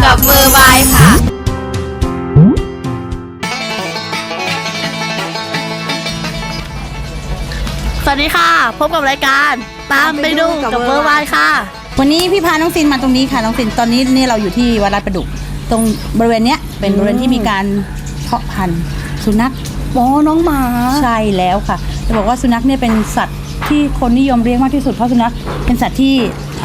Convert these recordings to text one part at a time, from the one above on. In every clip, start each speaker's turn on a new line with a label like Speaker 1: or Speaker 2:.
Speaker 1: ดูกับมือบายค่ะ
Speaker 2: สวัสดีค่ะ พบกับรายการตามไปดูกับเบอร์วายค่ะ
Speaker 3: วันนี้พี่พาน้องซินมาตรงนี้ค่ะ น้องซินตอนนี้นี่เราอยู่ที่วัดลาดประดุก ตรงบริเวณเนี้ยเป็นบริเวณที่มีการเพาะพันธุ์สุนัข
Speaker 2: โอ้น้องหมา
Speaker 3: ใช่แล้วค่ะจะบอกว่าสุนัขเนี่ยเป็นสัตว์ที่คนนิยมเลี้ยงมากที่สุดเพราะสุนัขเป็นสัตว์ที่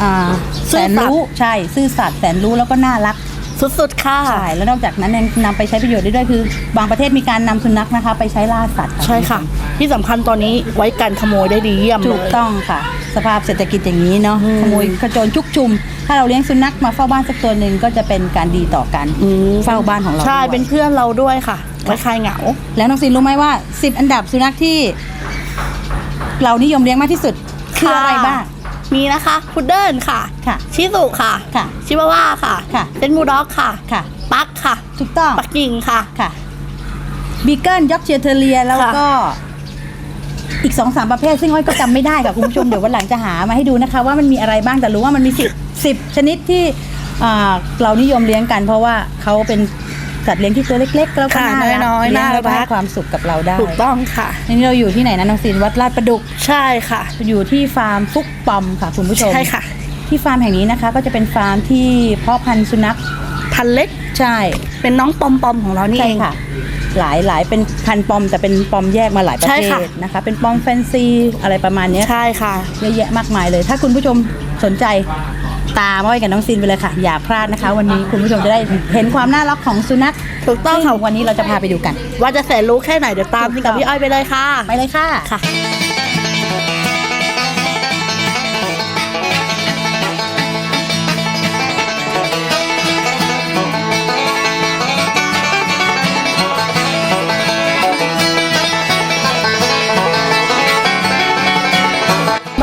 Speaker 3: อ่าแสนรู้ใช่ซื่อสัตย์แสนรู้แล้วก็น่ารัก
Speaker 2: สุดๆค่ะ
Speaker 3: ใช่แล้วนอกจากนั้นยังนำไปใช้ประโยชน์ได้ด้วยคือบางประเทศมีการนำสุนัขนะคะ ไปใช้ล่าสัตว์
Speaker 2: ใช่ค่ะ ที่สำคัญตอนนี้ไว้กันขโมยได้ดีเยี่ยม
Speaker 3: ถูก
Speaker 2: เลย
Speaker 3: ต้องค่ะ สภาพเศรษฐกิจอย่างนี้เนาะ
Speaker 2: อืม
Speaker 3: ขโมยขโจรชุกชุม ถ้าเราเลี้ยงสุนัขมาเฝ้าบ้านสักตัวหนึ่งก็จะเป็นการดีต่อกัน
Speaker 2: อืม
Speaker 3: เฝ้าบ้านของเรา
Speaker 2: ใช่
Speaker 3: ด้วย
Speaker 2: เป็นเพื่อนเราด้วยค่ะไว้คลายเหงา
Speaker 3: แล้วน้องซินรู้ไหมว่า 10 อันดับสุนัขที่ เรานิยมเลี้ยงมากที่สุด คืออะไรบ้าง
Speaker 2: มีนะคะพุดเดิ้ลค่ะ
Speaker 3: ค่ะ
Speaker 2: ชิสุค่ะ
Speaker 3: ค่ะ
Speaker 2: ชิวาว่าค่ะ
Speaker 3: ค่ะ
Speaker 2: เซนบูลด็อกค่ะ
Speaker 3: ค่ะ
Speaker 2: ปักค่ะ
Speaker 3: ถูกต้อง
Speaker 2: ปักกิ่งค่ะ
Speaker 3: ค่ะบีเกิลย็อกเชียเทเลียแล้วก็ อีกสองสามประเภท ซึ่งอ้อยก็จำไม่ได้ค่ะ คุณผู้ชม เดี๋ยววันหลังจะหามาให้ดูนะคะ ว่ามันมีอะไรบ้างแต่รู้ว่ามันมีสิบสิบชนิดที่อ่าเรานิยมเลี้ยงกัน เพราะว่าเขาเป็น สัตว์เลี้ยงที่ตัวเล็กๆแล้วก็
Speaker 2: ค่ะ
Speaker 3: น่ารัก
Speaker 2: น้อยๆ
Speaker 3: เลี้ยงแล้วก็
Speaker 2: น่ารัก
Speaker 3: ให้ความสุขกับเราได้
Speaker 2: ถูกต้องค่ะ
Speaker 3: นี่เราอยู่ที่ไหนนะน้องซินวัดลาดประดุก
Speaker 2: ใช่ค่ะ
Speaker 3: อยู่ที่ฟาร์มฟุกปอมค่ะคุณผู้ชม
Speaker 2: ใช่ค่ะ
Speaker 3: ที่ฟาร์มแห่งนี้นะคะก็จะเป็นฟาร์มที่เพาะพันธุ์สุนัข
Speaker 2: พันเล็ก
Speaker 3: ใช่
Speaker 2: เป็นน้องปอมปอมๆของเรานี่
Speaker 3: ใช่
Speaker 2: เอง
Speaker 3: ค่ะ หลายหลายเป็นพันธุ์ปอมแต่เป็นปอมแยกมาหลายประ
Speaker 2: ใช่
Speaker 3: เภ
Speaker 2: ค่ะ
Speaker 3: ทนะคะ เป็นปอมแฟนซีอะไรประมาณเนี้ย
Speaker 2: ใช่ค่ะ
Speaker 3: เยอะแยะมากมายเลย ถ้าคุณผู้ชมสนใจ ตามอ้อยกับน้องซินไปเลยค่ะ อย่าพลาดนะคะ วันนี้คุณผู้ชมจะได้เห็นความน่ารักของสุนัข
Speaker 2: ถูกต้องค่ะ
Speaker 3: ซึ่วันนี้เราจะพาไปดูกัน
Speaker 2: ว่าจะแสนรู้แค่ไหนเดี๋ยวตาม
Speaker 3: ถู
Speaker 2: พี่
Speaker 3: กต้
Speaker 2: กั
Speaker 3: อบง
Speaker 2: พี่อ้อยไปเลยค่ะ
Speaker 3: ไปเลยค่ะ
Speaker 2: ค่ะ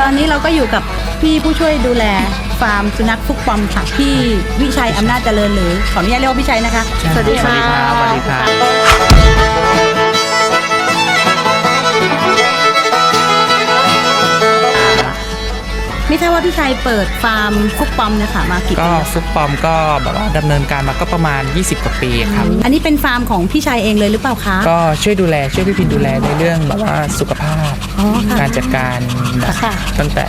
Speaker 3: ตอนนี้เราก็อยู่กับพี่ผู้ช่วยดูแลฟาร์มสุนัขฟุกปอมค่ะพี่วิชัยอำนาจเจริญหรือขออนุญาตเรียกว่าพี่ชัยนะคะ
Speaker 2: สวัสดีค่ะ
Speaker 4: สวัสดีครับ
Speaker 3: ไม่ทราบว่าพี่ชัยเปิดฟาร์มฟุกปอมเนะคะมากี่
Speaker 4: ก็
Speaker 3: ปีแล้ว
Speaker 4: ฟุกปอมก็แบบว่าดำเนินการมาก็ประมาณ 20 กว่าปีครับ
Speaker 3: อันนี้เป็นฟาร์มของพี่ชัยเองเลยหรือเปล่าคะ
Speaker 4: ก็ช่วยดูแลช่วยพี่พินดูแลในเรื่องแบบว่าสุขภาพ
Speaker 3: อ๋อค่ะ
Speaker 4: การจัดการแบบ
Speaker 2: ค่ะ
Speaker 4: ตั้งแต่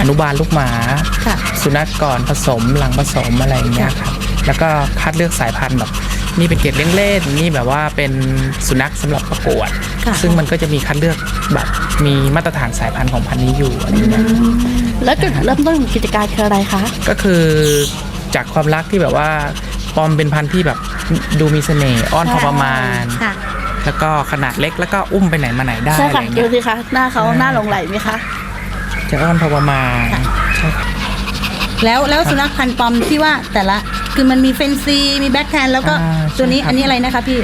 Speaker 4: อนุบาลลูกหมา
Speaker 3: ค่ะ
Speaker 4: สุนัขก่อนผสมหลังผสมอะไรอย่างเงี้ยครับแล้วก็คัดเลือกสายพันธุ์แบบนี่เป็นเกรดเลี้ยงเล่นนี่แบบว่าเป็นสุนัขสำหรับประกวด
Speaker 3: ค่ะ
Speaker 4: ซึ่งมันก็จะมีคัดเลือกแบบมีมาตรฐานสายพันธุ์ของพันธุ์นี้อยู่อะไรอย่างเงี้ย
Speaker 2: แล้วจุดเริ่มต้นของกิจการคืออะไรคะ
Speaker 4: ก็คือจากความรักที่แบบว่าปอมเป็นพันธุ์ที่แบบดูมีเสน่ห์อ้อนพอประมาณ
Speaker 3: ค่ะ
Speaker 4: แล้วก็ขนาดเล็กแล้วก็อุ้มไปไหนมาไหนได้
Speaker 2: ใช่
Speaker 4: อะไร
Speaker 2: ค่ะ
Speaker 4: เงี้
Speaker 2: ดู
Speaker 4: ย
Speaker 2: สิคะ หน้าเขาหน้าหลงไหลไหมคะ
Speaker 4: จะอ้อนพอประมาณใช่ครับ
Speaker 3: แล้วแล้วสุนัขพันธุ์ปอมที่ว่าแต่ละคือมันมีเฟนซีมีแบ็คแทนแล้วก็
Speaker 4: อ่า
Speaker 3: ตัวนี้
Speaker 4: ใช่ครับ
Speaker 3: อันนี้อะไรนะคะพี่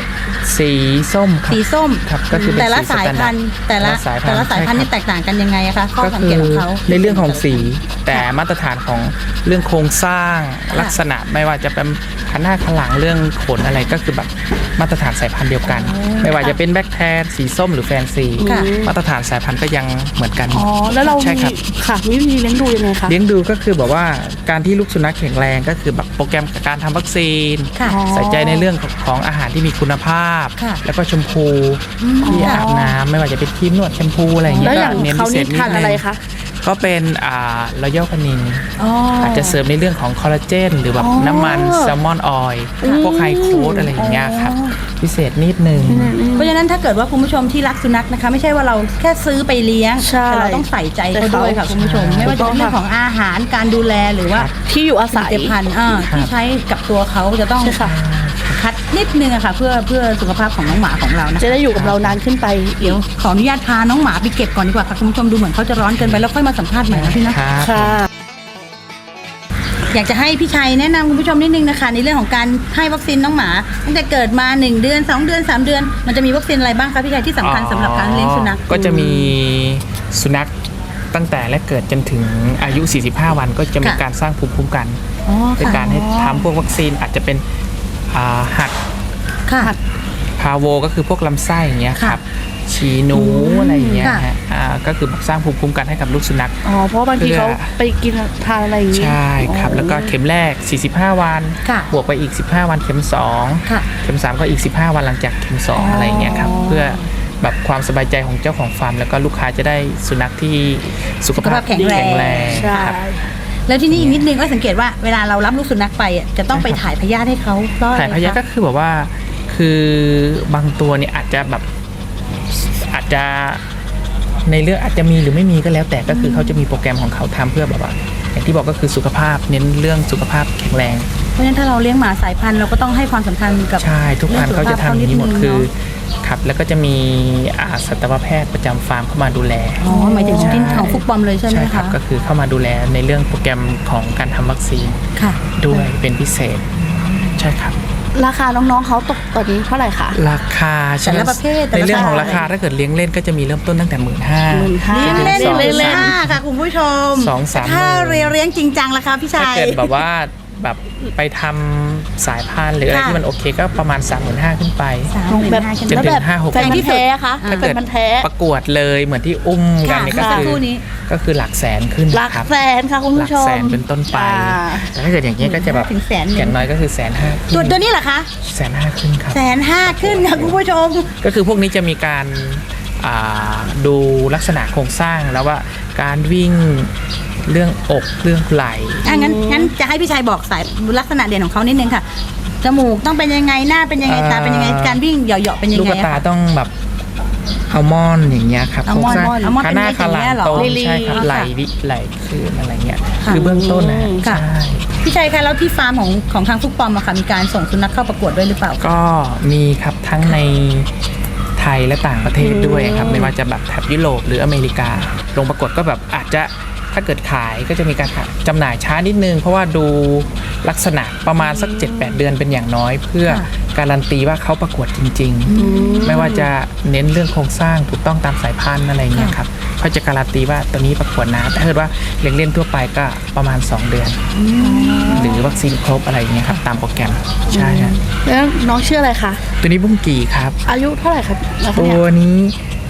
Speaker 4: สีส้มครับ
Speaker 3: สีส้ม
Speaker 4: ครับก็คือเป็น
Speaker 3: แต่ละ
Speaker 4: สี
Speaker 3: สายพันธุ์
Speaker 4: สแตนดาร์ด
Speaker 3: แต่ละ
Speaker 4: แต่ละสายพันธุ์
Speaker 3: แต่ละสายพันธุ์
Speaker 4: ใช่
Speaker 3: นี่
Speaker 4: ครับ
Speaker 3: แตกต่างกันยังไงอะคะข้อ
Speaker 4: ก็
Speaker 3: สัง
Speaker 4: คื
Speaker 3: เกต
Speaker 4: อ
Speaker 3: ของเขา
Speaker 4: ในเรื่องของสีแต่มาตรฐานของเรื่องโครงสร้าง
Speaker 3: ค่ะ
Speaker 4: ลักษณะไม่ว่าจะเป็นขันหน้าขันหลังเรื่องขนอะไรก็คือแบบมาตรฐานสายพันธุ์เดียวกัน ไม่ว่าจะเป็นแบ็คแทนสีส้มหรือแฟนซี
Speaker 3: ค่ะ
Speaker 4: มาตรฐานสายพันธุ์ก็ยังเหมือนกัน
Speaker 2: อ๋อแล้วเรา
Speaker 4: ใช่
Speaker 2: มี
Speaker 4: ครับ
Speaker 2: ค่ะมีวิธีเลี้ยงดูยังไงคะ
Speaker 4: เลี้ยงดูก็คือแบบว่าการที่ลูกสุนัขแข็งแรงก็คือแบบโปรแกรมการทำวัคซีน
Speaker 3: ค่ะ
Speaker 2: อ๋อ
Speaker 4: ใส่ใจในเรื่องของอาหารที่มีคุณภาพ
Speaker 3: ค่ะ
Speaker 4: แล้วก็ชมพูที่อาบน้ำไม่ว่าจะเป็นครีมนวดแชมพูอะไรอย่างเงี้
Speaker 2: แล้ว
Speaker 4: ย
Speaker 2: อย่าง
Speaker 4: ก็เน้น
Speaker 2: เขา
Speaker 4: พิเศ
Speaker 2: นี่
Speaker 4: ษนิด
Speaker 2: ทาน
Speaker 4: นึ
Speaker 2: อะไร
Speaker 4: ง
Speaker 2: คะ
Speaker 4: ก็เป็นอ่ารอยัลคานิน
Speaker 3: อ๋ออ
Speaker 4: อาจจะเสริมในเรื่องของคอลลาเจน หรือแบบ
Speaker 2: อ๋อ
Speaker 4: น้ำมันแซลมอนออยล์พวกไฮโคดอะไรอย่างเงี้ยครับ
Speaker 2: อ๋อ
Speaker 4: พิเศษนิดนึง
Speaker 3: เพราะฉะนั้นถ้าเกิดว่าคุณผู้ชมที่รักสุนัขนะคะ ไม่ใช่ว่าเราแค่ซื้อไปเลี้ยง
Speaker 2: ใช่
Speaker 3: แต่เราต้องใส่ใจเขาด้วยค่ะคุณผู้ชม ไม่ว่าจะเป็นเรื่องของอาหารการดูแลหรือว่า
Speaker 2: ที่อยู่อา
Speaker 3: ผ
Speaker 2: ศั
Speaker 3: ลิ
Speaker 2: ย
Speaker 3: ตภัณฑ์อ่า
Speaker 4: ครับ
Speaker 3: ที่ใช้กับตัวเขาจะต้อง
Speaker 2: ใช่ค่ะ
Speaker 3: คัดนิดนึงอะค่ะ เพื่อเพื่อสุขภาพของน้องหมาของเรานะ
Speaker 2: จะได้อยู่กับเรานานขึ้นไป
Speaker 3: เดี๋ยวขออนุญาตพาน้องหมาไปเก็บก่อนดีกว่าค่ะคุณผู้ชมดูเหมือนเขาจะร้อนเกินไปแล้วค่อยมาสัมภาษณ์ใหม่นะพี่นะ
Speaker 4: ครับ
Speaker 2: ค่ะ
Speaker 3: อยากจะให้พี่ชัยแนะนำคุณผู้ชมนิดนึงนะคะ ในเรื่องของการให้วัคซีนน้องหมาตั้งแต่เกิดมา 1 เดือน 2 เดือน 3 เดือน มันจะมีวัคซีนอะไรบ้างคะพี่ชัยที่สำคัญสำหรับการเลี้ยงสุนัข
Speaker 4: ก็จะมีสุนัขตั้งแต่แรกเกิดจนถึงอายุ 45 วันก็จะมี
Speaker 3: ค่ะ
Speaker 4: การสร้างภูมิคุ้มกัน
Speaker 3: อ๋อ
Speaker 4: ใน
Speaker 3: ค่ะ
Speaker 4: การให้ทำพวกวัคซีนอาจจะเป็น อ่าหัด
Speaker 3: ค่ะ
Speaker 4: พพาโวก็คือพวกลำไส้อย่างเงี้ย
Speaker 3: ค่ะ
Speaker 4: ครับฉีหนูอะไรอย่างเงี้ย
Speaker 3: ค่ะ
Speaker 4: ฮะอ่าก็คือสร้างภูมิคุ้มกันให้กับลูกสุนัข
Speaker 2: อ๋อเพราะว่าบางที
Speaker 4: เพื่อ
Speaker 2: เขาไปกินทานอะไรอย่างงี้
Speaker 4: ใช่ครับ
Speaker 2: อ๋อ
Speaker 4: แล้วก็เข็มแรก 45 วัน
Speaker 3: ค่ะ
Speaker 4: บวกไปอีก 15 วันเข็ม2
Speaker 3: ค่ะ
Speaker 4: เข็ม 3 ก็อีก 15 วันหลังจากเข็ม 2 อะไรอย่างเงี้ยครับเพื่อแบบความสบายใจของเจ้าของฟาร์ม แล้วก็ลูกค้าจะได้สุนัขที่สุขภาพ
Speaker 3: สุขภาพแข็งแรง
Speaker 4: แรง
Speaker 2: ใช่
Speaker 4: ครับ
Speaker 3: แล้วที่นี่อีกนิดนึงก็สังเกตว่าเวลาเรารับลูกสุนัขไปอะจะต้องไปถ่ายพยาธิให้เขาเพราะอะไร
Speaker 4: ถ่ายพยาธิ
Speaker 3: คะ
Speaker 4: ก็คือแบบว่าคือบางตัวเนี่ยอาจจะแบบอาจจะในเรื่องอาจจะมีหรือไม่มีก็แล้วแต่ก็คือเขาจะมีโปรแกรมของเขาทำเพื่อแบบว่าอย่างที่บอกก็คือสุขภาพเน้นเรื่องสุขภาพแข็งแรง
Speaker 3: เพราะฉะนั้นถ้าเราเลี้ยงหมาสายพันธุ์เราก็ต้องให้ความสำคัญกับ
Speaker 4: ใช่ทุกพันธุ์เขาจะทำอย่างนี้หมด
Speaker 3: เรื่องสุขภาพเขานิดนึง
Speaker 4: คือ
Speaker 3: เนอะ
Speaker 4: ครับแล้วก็จะมีอาสัตวแพทย์ประจำฟาร์มเข้ามาดูแล
Speaker 3: อ๋อหมายถึงที่ของฟุกบอมเลยใช่ไหม
Speaker 4: ครั
Speaker 3: คะ
Speaker 4: ก็คือเข้ามาดูแลในเรื่องโปรแกรมของการทำวัคซีน
Speaker 3: ค่ะ
Speaker 4: ด้วยเป็นพิเศษ ใช่ครับ
Speaker 2: ราคาน้องๆเขาตกตอนนี้เท่าไหร่คะ
Speaker 4: ราคาใช่ไหม
Speaker 3: แต่ละประเภทแต่
Speaker 4: ใน
Speaker 3: ละ
Speaker 4: เรื่องของ
Speaker 3: ประเภท
Speaker 4: ราคาถ้าเกิดเลี้ยงเล่นก็จะมีเริ่มต้นตั้งแต่หมื่นห้า
Speaker 2: 15,000
Speaker 3: เลี้ยงเล่น
Speaker 4: สอง
Speaker 3: เลี้ยงเล่น
Speaker 4: สาม
Speaker 3: ค่ะคุณผู้ชม
Speaker 4: สองสาม
Speaker 3: ถ้า
Speaker 4: หมื่น
Speaker 3: เลี้ยงจริงจังล่ะคะพี่
Speaker 4: ถ้า
Speaker 3: ชาย
Speaker 4: เกิดแบบว่า แบบไปทำสายพันธุ์หรืออะไร
Speaker 3: ค่ะ
Speaker 4: ที่มันโอเคก็ประมาณ 3 5 0 0 0ขึ้นไป
Speaker 3: สามหมื่น
Speaker 2: แบบ
Speaker 3: ห้าใช่ไหม
Speaker 4: จน
Speaker 2: แล้ว
Speaker 4: ถึง
Speaker 2: แบบ
Speaker 4: ห้าหก
Speaker 2: แฟนพันธุ์แท้คะ
Speaker 4: ถ้า
Speaker 2: แฟ
Speaker 4: เกิด
Speaker 2: นพันธุ์แท้
Speaker 4: ประกวดเลยเหมือนที่อุ้มกันเนี่ยก็
Speaker 3: ค่ะ
Speaker 4: คือ
Speaker 3: คู่นี้
Speaker 4: ก็คือหลักแสนขึ้น
Speaker 2: หลัก
Speaker 4: นะครับ
Speaker 2: แสนค่ะคุณ
Speaker 4: หลั
Speaker 2: ผู้
Speaker 4: ก
Speaker 2: ชม
Speaker 4: แสนเป็นต้นไป
Speaker 2: อ่า
Speaker 4: แต่ถ้าเกิดอย่างนี้ยก็จะแบบ
Speaker 3: ถึงแสนหนึ่ง
Speaker 4: อย่างน้อยก็คือแสนห้า
Speaker 3: ตัวตัวนี้เหรอคะ
Speaker 4: แสนห้าขึ้นครับ
Speaker 3: แสนห้าขึ้นค่ะคุณผู้ชม
Speaker 4: ก็คือพวกนี้จะมีการอ่าดูลักษณะโครงสร้างแล้วว่าการวิ่ง เรื่องอกเรื่องไหล่
Speaker 3: อะงั้นงั้นจะให้พี่ชายบอกสายลักษณะเด่นของเขานิดนึงค่ะจมูกต้องเป็นยังไงหน้าเป็นยังไง
Speaker 4: เอ่อ
Speaker 3: ตาเป็นยังไงการวิ่งเหยาะๆเป็นยัง
Speaker 4: ลูก
Speaker 3: ไง
Speaker 4: กระ
Speaker 3: อะ
Speaker 4: ตา
Speaker 3: คะ
Speaker 4: ต้องแบบอัลมอนด์อย่างเงี้ยครับ
Speaker 3: อัลมอนด์
Speaker 4: โครงสร้าง
Speaker 3: อัลมอนด์
Speaker 4: ขาหน้า
Speaker 3: เป็น
Speaker 4: ขาหลัง
Speaker 3: อย่างเงี้ยเหรอ
Speaker 4: ตรง
Speaker 2: ลี
Speaker 4: ใช่ครับ
Speaker 3: ค่ะ
Speaker 4: ไหล่วิไหล่คืนอะไรเงี้ย
Speaker 3: ค่ะ
Speaker 4: คือเบื้องต้นนะ
Speaker 3: ค่ะ
Speaker 4: ใช่
Speaker 3: พี่ชายคะแล้วที่ฟาร์มของของทางฟุกปอมอะค่ะมีการส่งสุนัขเข้าประกวดด้วยหรือเปล่า
Speaker 4: ก็มีครับทั้งในไทยและต่างประเทศด้วยครับ ไม่ว่าจะแบบแถบยุโรปหรืออเมริกา ลงประกวดก็แบบอาจจะ ถ้าเกิดขายก็จะมีการขายจำหน่ายช้านิดนึง เพราะว่าดูลักษณะประมาณสัก 7-8 เดือนเป็นอย่างน้อย เพื่อ
Speaker 3: ค่ะ
Speaker 4: การันตีว่าเขาประกวดจริง ๆ ไม่ว่าจะเน้นเรื่องโครงสร้างถูกต้องตามสายพันธุ์อะไรเงี้ยครับเขาจะการันตีว่าตัวนี้ประกวดนะแต่ถ้าเกิดว่าเลี้ยงเล่นทั่วไปก็ประมาณ 2 เดือน หรือวัคซีนครบอะไรเงี้ยครับตามโปรแกรมใช่ฮะ
Speaker 2: แล้วน้องชื่ออะไรคะ
Speaker 4: ตัวนี้บุ้งกี่ครับ
Speaker 2: อายุเท่าไหร่ครับแล้ว
Speaker 4: ตั
Speaker 2: เนี่
Speaker 4: วยนี้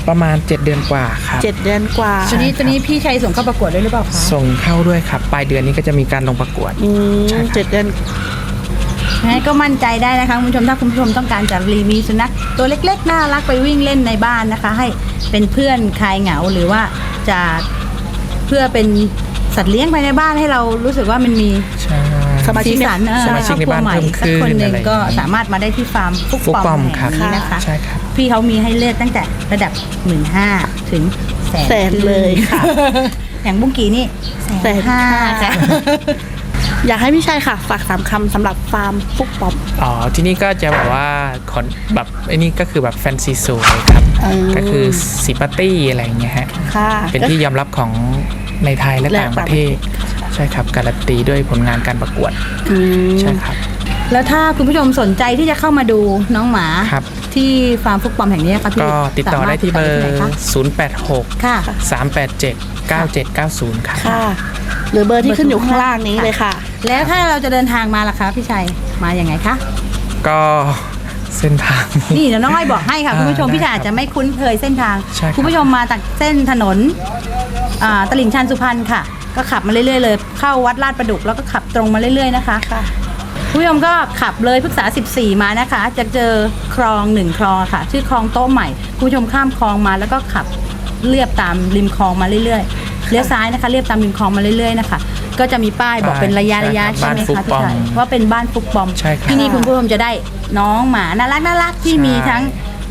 Speaker 4: ประมาณ 7 เดือนกว่าครับ
Speaker 2: เจ็ดเดือนกว่า
Speaker 3: ตัวนี้ตัวนี้พี่ชายส่งเข้าประกวดด้วยหรือเปล่าคะ
Speaker 4: ส่งเข้าด้วยครับ ปลายเดือนนี้ก็จะมีการลงประกวด
Speaker 2: อืม
Speaker 4: ใช่ครับ
Speaker 2: เจ็ดเดือน
Speaker 3: งั้นก็มั่นใจได้นะคะคุณผู้ชมถ้าคุณผู้ชมต้องการจะรีมีสุนัขตัวเล็กๆน่ารักไปวิ่งเล่นในบ้านนะคะ ให้เป็นเพื่อนคลายเหงาหรือว่าจะเพื่อเป็นสัตว์เลี้ยงภายในบ้านให้เรารู้สึกว่ามันมี
Speaker 4: ใช่
Speaker 2: สมาชิ
Speaker 3: สี
Speaker 2: กใน
Speaker 3: สันเออ
Speaker 4: สมาชิกในบ้าน
Speaker 3: ครอบครัวใหม่
Speaker 4: เพิ่มขึ้น
Speaker 3: สักคนหนึ่ง
Speaker 4: อะไรอย่างนี้
Speaker 3: ก็สามารถมาได้ที่ฟาร์มฟุก
Speaker 4: ฟุก
Speaker 3: ป
Speaker 4: ป
Speaker 3: อ
Speaker 4: อ
Speaker 3: ม
Speaker 4: ม
Speaker 3: แห่ง
Speaker 4: ครับ
Speaker 3: นี้นะคะ
Speaker 4: ใช่ครับ
Speaker 3: พี่เขามีให้เลือกตั้งแต่ระดับหมื่นห้าถึงแสน
Speaker 2: แสนเลยค่ะ
Speaker 3: อย่างบุ้งกีนี่
Speaker 2: แสนห้า
Speaker 3: ค่ะ
Speaker 2: อยากให้พี่ชัยค่ะฝากสามคำสำหรับฟาร์มฟุกป๊อป
Speaker 4: อ๋อที่นี่ก็จะแบบว่าขอนแบบไอ้นี่ก็คือแบบแฟนซีสวยครับ
Speaker 2: อืม
Speaker 4: ก็คือสีปาร์ตี้อะไรอย่างเงี้ยฮะ
Speaker 2: ค่ะ
Speaker 4: เป็นที่ยอมรับของในไทยและ
Speaker 2: และ
Speaker 4: ต่างประ
Speaker 2: ต่างประ
Speaker 4: เท
Speaker 2: เท
Speaker 4: ศ
Speaker 2: ศ
Speaker 4: ใช่ครับการันตีด้วยผลงานการประกวด
Speaker 2: อืม
Speaker 4: ใช่ครับ
Speaker 3: แล้วถ้าคุณผู้ชมสนใจที่จะเข้ามาดูน้องหมา
Speaker 4: ครับ
Speaker 3: ที่ฟาร์มฟุกปอมแห่งนี้ค่ะพี่
Speaker 4: ก็ติดต่อได้ที่เบอร์
Speaker 3: สามารถติดต่อได้ที่ไหนคะ
Speaker 4: 086
Speaker 3: ค่ะ
Speaker 4: 387 9790ครับ
Speaker 2: ค่ะ หรือเบอร์ที่ขึ้นอยู่ข้างล่างนี้เลยค่ะ
Speaker 3: แล้วถ้าเราจะเดินทางมาล่ะคะพี่ชัย มาอย่างไงคะ
Speaker 4: ก็เส้นทาง
Speaker 3: นี่เดี๋ยวน้องอ้อยบอกให้ค่ะ
Speaker 4: อ่า
Speaker 3: คุณผู้ชม
Speaker 4: ได้
Speaker 3: พี่ชัยอาจจะไม่คุ้นเคยเส้นทาง
Speaker 4: ใช่ครับ
Speaker 3: คุณผู้ชมมาจากเส้นถนนอ่าตลิ่งชันสุพรรณค่ะ ก็ขับมาเรื่อยๆเลย เข้าวัดลาดประดุกแล้วก็ขับตรงมาเรื่อยๆนะคะ
Speaker 2: ค่ะ
Speaker 3: คุณ ผู้ชมก็ขับเลยพฤกษา 14 มานะคะ จะเจอคลองหนึ่งคลองค่ะ ชื่อคลองโต๊ะใหม่คุณผู้ชมข้ามคลองมาแล้วก็ขับเลียบตามริมคลองมาเรื่อยๆเลี้ยวซ้ายนะคะเลียบตามริมคลองมาเรื่อยๆนะคะก็จะมีป้ายบอกเป็นระยะระยะ
Speaker 4: ใช่
Speaker 3: ใช่
Speaker 4: ครับ
Speaker 3: ไหม
Speaker 4: บ้านฟุกปอม
Speaker 3: คะพี่ชายว่าเป็นบ้านฟุกปอม
Speaker 4: ใช่ครับ
Speaker 3: ที่นี่คุณผู้ชมจะได้น้องหมาน่ารักน่ารักที่
Speaker 4: ใช่
Speaker 3: มีทั้ง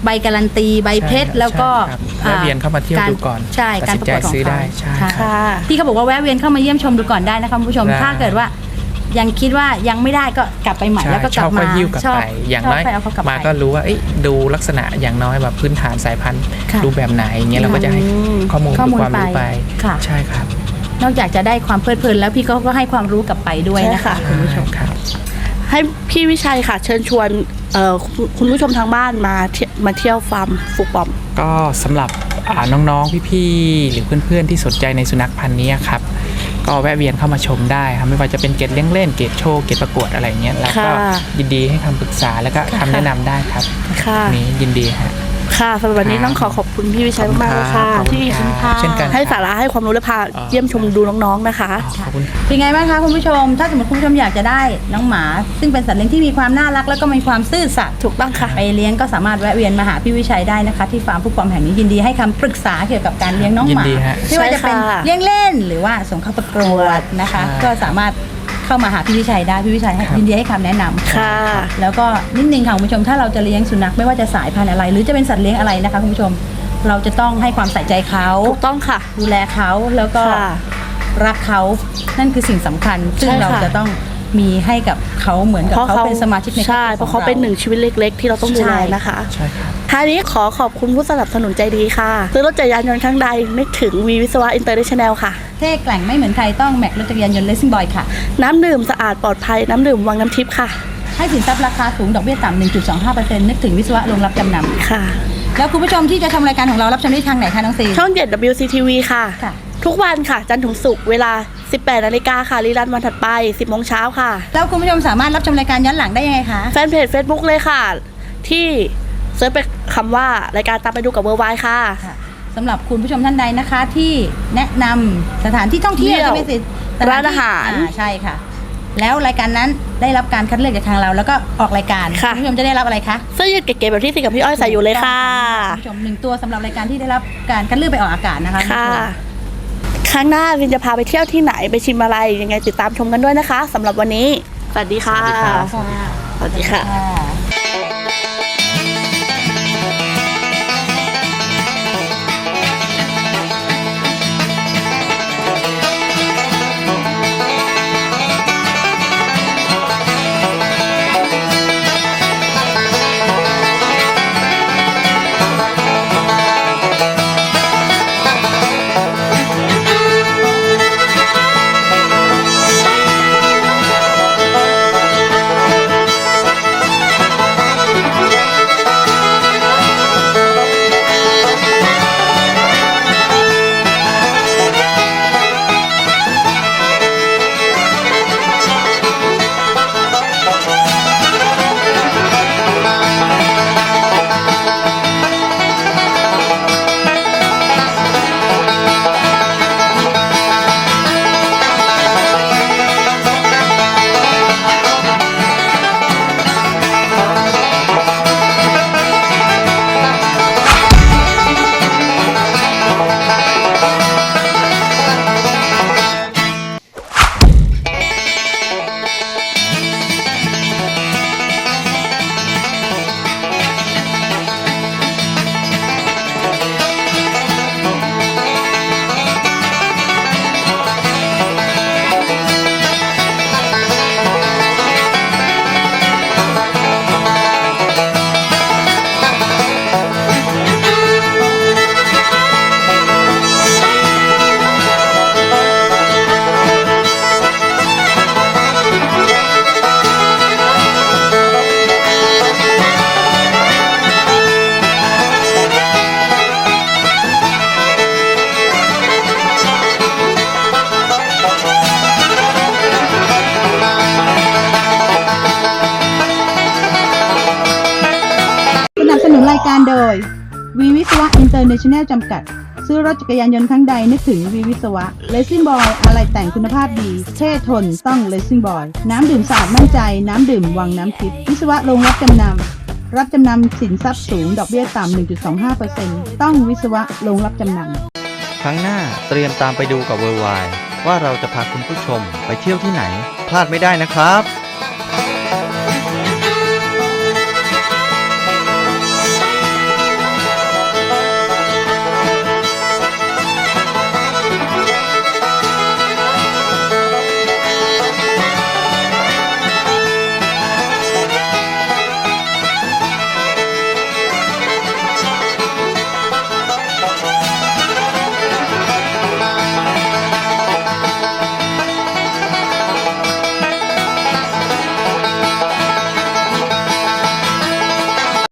Speaker 3: ใบการันตี ใบเพชร
Speaker 4: ใช่
Speaker 3: แล้วก็
Speaker 4: ครับแวะเวียนเข้ามาเที่ยวดูก่อน
Speaker 3: ใช่
Speaker 4: ตั
Speaker 3: การ
Speaker 4: ดสิ
Speaker 3: ป
Speaker 4: น
Speaker 3: ระกวดของ
Speaker 4: ใจซื้อ
Speaker 3: เขา
Speaker 4: ได้ใช่
Speaker 3: ค่ะ
Speaker 2: ค่ะ
Speaker 3: พี่เขาบอกว่าแวะเวียนเข้ามาเยี่ยมชมดูก่อนได้นะคะคุณผู้ชม
Speaker 4: ได้
Speaker 3: ถ้าเกิดว่า ยังคิดว่ายังไม่ได้ก็กลับไปใหม่
Speaker 4: ใช่
Speaker 3: แล้วก็ก
Speaker 4: ช
Speaker 3: ลั
Speaker 4: อ
Speaker 3: บบ
Speaker 4: ก็
Speaker 3: มา
Speaker 4: ยิ้วกลับ
Speaker 3: ชอบ
Speaker 4: ไปอย่าง
Speaker 3: ชบ
Speaker 4: น้อย
Speaker 3: ไปเเขากลับ
Speaker 4: มา
Speaker 3: ไป
Speaker 4: ก็รู้ว่าเอ้ยดูลักษณะอย่างน้อยแบบพื้นฐานสายพันธุ์
Speaker 3: ค่ะ
Speaker 4: ดูแบบไหนอย่างเงี้ยเราก็จะให้
Speaker 2: อืม
Speaker 4: ข้อมูล
Speaker 3: ข้อมูล
Speaker 4: ความรู้
Speaker 3: ไป
Speaker 4: ไป
Speaker 3: ค่ะ
Speaker 4: ใช่ครับ
Speaker 3: นอกจากจะได้ความเพลิดเพลินแล้วพี่ก็ก็ให้ความรู้กลับไปด้วยนะ
Speaker 2: ใช่
Speaker 3: คะ
Speaker 2: ค่ะ
Speaker 3: คุณผู้ชม
Speaker 4: ครับ
Speaker 2: ให้พี่วิชัยค่ะ เชิญชวนเอ่อคุณคุณผู้ชมทางบ้านมาเที่ยวมาเที่ยวฟาร์มฟุกป๊อป
Speaker 4: ก็สำหรับอ่าน้องๆพี่ๆหรือเพื่อนๆที่สนใจในสุนัขพันธุ์นี้ครับ ก็แวะเวียนเข้ามาชมได้ครับไม่ว่าจะเป็นเกตเลี้ยงเล่นเกตโชว์เกตประกวดอะไรเงี้ยเราก็
Speaker 2: ค่ะ
Speaker 4: ยินดีให้คำปรึกษาแล้วก็คำแนะนำได้ครับ
Speaker 2: ค่ะ
Speaker 4: นี้ยินดีฮะ
Speaker 2: ค่ะสำหรับวันนี้ต้องขอขอบคุณพี่วิชัยมากๆเลยค่ะ
Speaker 4: ขอบคุณ
Speaker 2: ที่
Speaker 4: ครับเช่นกัน
Speaker 2: ให้สาระให้ความรู้และพา
Speaker 4: อ่า
Speaker 2: เยี่ยมชมดูน้องๆนะคะ
Speaker 4: ขอบคุณครับ
Speaker 3: เป็นไงบ้างคะคุณผู้ชม ถ้าสมมติคุณผู้ชมอยากจะได้น้องหมา ซึ่งเป็นสัตว์เลี้ยงที่มีความน่ารัก แล้วก็มีความซื่อสัตย์
Speaker 2: ถูกต้องค่ะ
Speaker 3: ไปเลี้ยงก็สามารถแวะเวียนมาหาพี่วิชัยได้นะคะ ที่ฟาร์มผู้ปกครองแห่งนี้ยินดีให้คำปรึกษาเกี่ยวกับการเลี้ยงน้องหมา
Speaker 4: ยินดีฮะ
Speaker 3: ไม่ว่าจะเป็น
Speaker 2: ใช่ค่ะ
Speaker 3: เลี้ยงเล่นหรือว่าส่งเข้าประกวดนะคะ
Speaker 4: ใช่
Speaker 3: ก็สามารถ เข้ามาหาพี่วิชัยได้พี่วิชัยให้
Speaker 4: ครับ
Speaker 3: ยินดีให้คำแนะนำ
Speaker 2: ค่ะ
Speaker 3: แล้วก็นิดนึงค่ะคุณผู้ชมถ้าเราจะเลี้ยงสุนัขไม่ว่าจะสายพันธุ์อะไร หรือจะเป็นสัตว์เลี้ยงอะไรนะคะคุณผู้ชมเราจะต้องให้ความใส่ใจเขา
Speaker 2: ถูกต้องค่ะ
Speaker 3: ดูแลเขาแล้วก็
Speaker 2: ค่ะ
Speaker 3: รักเขานั่นคือสิ่งสำคัญ ซึ่ง
Speaker 2: ใช่ค่ะ
Speaker 3: เราจะต้องมีให้กับเขาเหมือนกับเขาเป็นสมาชิกในครอบครัว
Speaker 2: ใช่เพราะเขาเป็นหนึ่งชีวิตเล็ก ๆ ที่เราต้องดูแลนะคะ
Speaker 4: ใช่ครับ
Speaker 2: ท้ายนี้ขอขอบคุณผู้สนับสนุนใจดีค่ะ ซื้อรถจักรยานยนต์ครั้งใดนึกถึงวีวิศวะอินเตอร์เนชั่นแนลค่ะ
Speaker 3: เท่แกล่งไม่เหมือนใครต้องแม็กรถจักรยานยนต์เลสซิ่งบอยค่ะ
Speaker 2: น้ำดื่มสะอาดปลอดภัยน้ำดื่มวังน้ำทิพย์ค่ะ
Speaker 3: ให้สินทรัพย์ราคาสูงดอกเบี้ยต่ำ1.25%นึกถึงวิศวะโรงรับจำน
Speaker 2: ค่ะำ
Speaker 3: แล้วคุณผู้ชมที่จะชมรายการของเรารับชมได้ทางไหนคะน้องซี
Speaker 2: ช่อง 7 WCTV ค่ะ
Speaker 3: ค่ะ
Speaker 2: ทุกวันค่ะ จันทร์ถึงศุกร์เวลา 18นาฬิกาค่ะรีรันวันถัดไป 10โมงเช้าค่ะ
Speaker 3: แล้วคุณผู้ชมสามารถรับชมรายการย้อนหลังได้ยังไงคะ
Speaker 2: แฟนเพจ Facebook เลยค่ะ ที่เซิร์ชไป คำว่ารายการตามไปดูกับเวอร์ไวค่ะ
Speaker 3: ค่ะสำหรับคุณผู้ชมท่านใดนะคะ ที่แนะนำสถานที่ท่องเที่ยว
Speaker 2: เที่ยว
Speaker 3: ใช่ไหมสิสถ
Speaker 2: ร้านอาหาร
Speaker 3: ใช่ค่ะ แล้วรายการนั้นได้รับการคัดเลือกจากทางเรา แล้วก็ออกรายการ
Speaker 2: ค่ะ
Speaker 3: ณผู้ชมจะได้รับอะไรคะ
Speaker 2: เสื้อยืดเก๋ๆแบบที่สิกับพี่อ้อยใส่อยู่เลยค่ะ
Speaker 3: คุณผู้ชมหนึ่งตัวสำหรับรายการที่ได้รับการคัดเลือกไปออกอากาศนะคะ
Speaker 2: ค่ะ ครั้งหน้าวินจะพาไปเที่ยวที่ไหนไปชิมอะไรยังไงติดตามชมกันด้วยนะคะสำหรับวันนี้ สวัสดีค่ะ
Speaker 4: สวัสดีครับ
Speaker 2: สวัสดีค่ะ
Speaker 3: ค่ะ ชแนลจำกัด ซื้อรถจักรยานยนต์ครั้งใดนึกถึงวีวิศวะเลสซิ่งบอยอะไรแต่งคุณภาพดี เท่ทนต้องเลสซิ่งบอยน้ำดื่มสะอาดมั่นใจ น้ำดื่มวังน้ำทิพย์วิศวะโรงรับจำนำรับจำนำสินทรัพย์สูง ดอกเบี้ยต่ำ1.25%ต้องวิศวะโรงรับจำนำ
Speaker 5: ครั้งหน้าเตรียมตามไปดูกับเวอร์ไวว่าเราจะพาคุณผู้ชมไปเที่ยวที่ไหน พลาดไม่ได้นะครับ